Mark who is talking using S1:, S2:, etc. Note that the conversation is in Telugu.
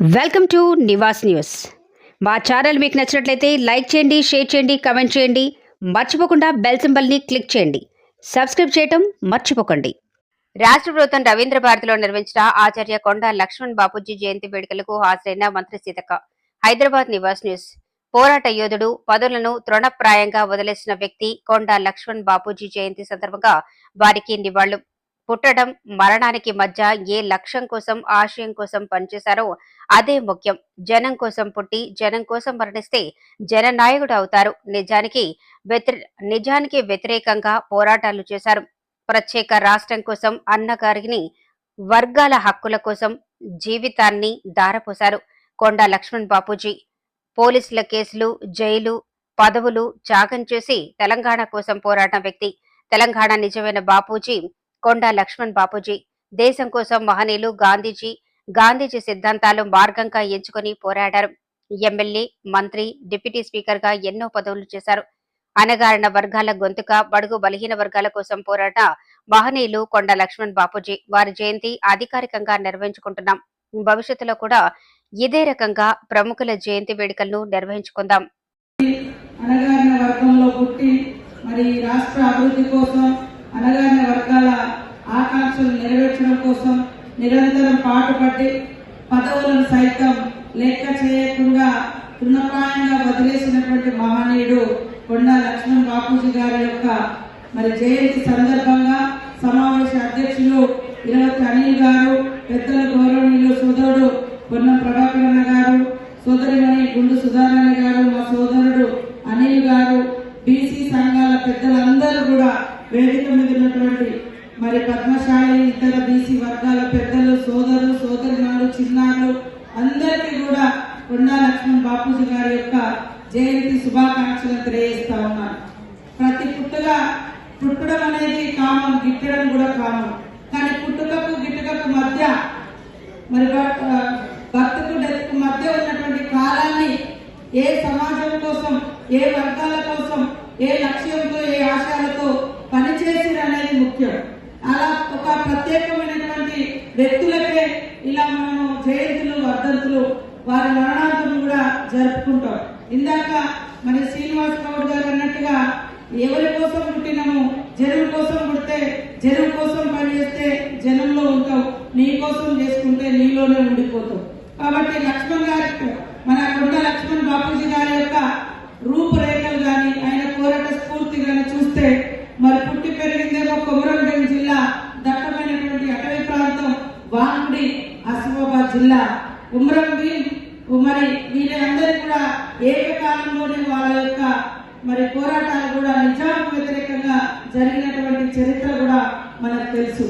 S1: Welcome to Nivas news. మా ఛానల్ మీకు నచ్చినట్లయితే లైక్ చేయండి షేర్ చేయండి కమెంట్ చేయండి. మర్చిపోకుండా బెల్ సింబల్ని క్లిక్ చేయండి. సబ్స్క్రైబ్ చేయటం మర్చిపోకండి. రాష్ట్ర ప్రభుత్వం రవీంద్ర భారతిలో నిర్వహించిన ఆచార్య కొండ లక్ష్మణ్ బాపూజీ జయంతి వేడుకలకు హాజరైన మంత్రి సీతక్క. హైదరాబాద్ నివాస్ న్యూస్. పోరాట యోధుడు పదులను తృణప్రాయంగా వదిలేసిన వ్యక్తి కొండ లక్ష్మణ్ బాపూజీ జయంతి సందర్భంగా వారికి నివాళులు. పుట్టడం మరణానికి మధ్య ఏ లక్ష్యం కోసం ఆశయం కోసం పనిచేశారో అదే ముఖ్యం. జనం కోసం పుట్టి జనం కోసం మరణిస్తే జననాయకుడు అవుతారు. నిజానికి వ్యతిరే నిజానికి వ్యతిరేకంగా పోరాటాలు చేశారు. ప్రత్యేక రాష్ట్రం కోసం అన్నగారిని వర్గాల హక్కుల కోసం జీవితాన్ని దారపోశారు కొండా లక్ష్మణ్ బాపూజీ. పోలీసుల కేసులు జైలు పదవులు త్యాగం చేసి తెలంగాణ కోసం పోరాడిన వ్యక్తి. తెలంగాణ నిజమైన బాపూజీ కొండా లక్ష్మణ్ బాపూజీ. దేశం కోసం మహనీయులు గాంధీజీ గాంధీజీ సిద్ధాంతాలు మార్గంగా ఎంచుకొని పోరాడారు. ఎమ్మెల్యే మంత్రి డిప్యూటీ స్పీకర్గా ఎన్నో పదవులు చేశారు. అనగారిన వర్గాల గొంతుక బడుగు బలహీన వర్గాల కోసం పోరాట మహనీయులు కొండ లక్ష్మణ్ బాపూజీ. వారి జయంతి అధికారికంగా నిర్వహించుకుంటున్నాం. భవిష్యత్తులో కూడా ఇదే రకంగా ప్రముఖుల జయంతి వేడుకలను నిర్వహించుకుందాం.
S2: అనగారిన వర్గంలో పుట్టి మరి రాష్ట్ర అభివృద్ధి కోసం అణగారిన కోసం నిరంతరం పాటుపడి పదవులను సైతం లెక్క చేయకుండా తృణప్రాయంగా వదిలేసినటువంటి మహనీయుడు కొండా లక్ష్మణ్ బాపూజీ గారి యొక్క మరి జయంతి సందర్భంగా సమావేశ అధ్యక్షులు ఇరవై అనిల్ గారు పెద్దల గౌరవనీయులు సోదరుడు పొన్నం ప్రభాకరణ గారు సోదరిమణి గుండు సుధారాణి గారు మా సోదరుడు అనిల్ గారు బీసీ సంఘాల పెద్దలందరూ కూడా వేదిక మీద ఉన్నటువంటి మరి పద్మశాలి ఇతర బీసీ వర్గాల పెద్దలు సోదరులు సోదరిమణులు చిన్నారులు అందరికీ కూడా కొండా లక్ష్మణ్ బాపూజీ గారి యొక్క జయంతి శుభాకాంక్షలు తెలియజేస్తా ఉన్నాను. ప్రతి పుట్టుగా పుట్టడం అనేది కామం గిట్టడం కూడా కామం. కానీ పుట్టుకకు గిట్టుకకు మధ్య మరి భక్తుకు డెత్కు మధ్య ఉన్నటువంటి కాలాన్ని ఏ సమాజం కోసం ఏ వర్గాల కోసం ఏ లక్ష్యంతో ఏ ఆశయాలతో పనిచేసిరు అనేది ముఖ్యం. అలా ఒక ప్రత్యేకమైనటువంటి వ్యక్తులకే ఇలా మనము జయంతులు వర్ధంతులు వారి మరణాంతం కూడా జరుపుకుంటాం. ఇందాక మరి శ్రీనివాస్ గౌడ్ గారు అన్నట్టుగా ఎవరి కోసం పుట్టినము? జనం కోసం పుడితే జనం కోసం పనిచేస్తే జనంలో ఉంటావు నీ కోసం చేసుకుంటే నీలోనే ఉండిపోతావు కాబట్టి లక్ష్మణ్ గారి మన కొండ లక్ష్మణ్ బాపూజీ గారి యొక్క రూపురేఖలు గాని ఆయన కోరట స్ఫూర్తి గాని చూస్తే మరి పుట్టి పెరిగిందేమో కొమరం జిల్లా దట్టమైనటువంటి అటవీ ప్రాంతం వాంకుడి ఆసిఫాబాద్ జిల్లా. ఉమరంభీం మరి వీళ్ళందరూ కూడా ఏకకాలంలోనే వాళ్ళ యొక్క మరి పోరాటాలు కూడా నిజానికి వ్యతిరేకంగా జరిగినటువంటి చరిత్ర కూడా మనకు తెలుసు.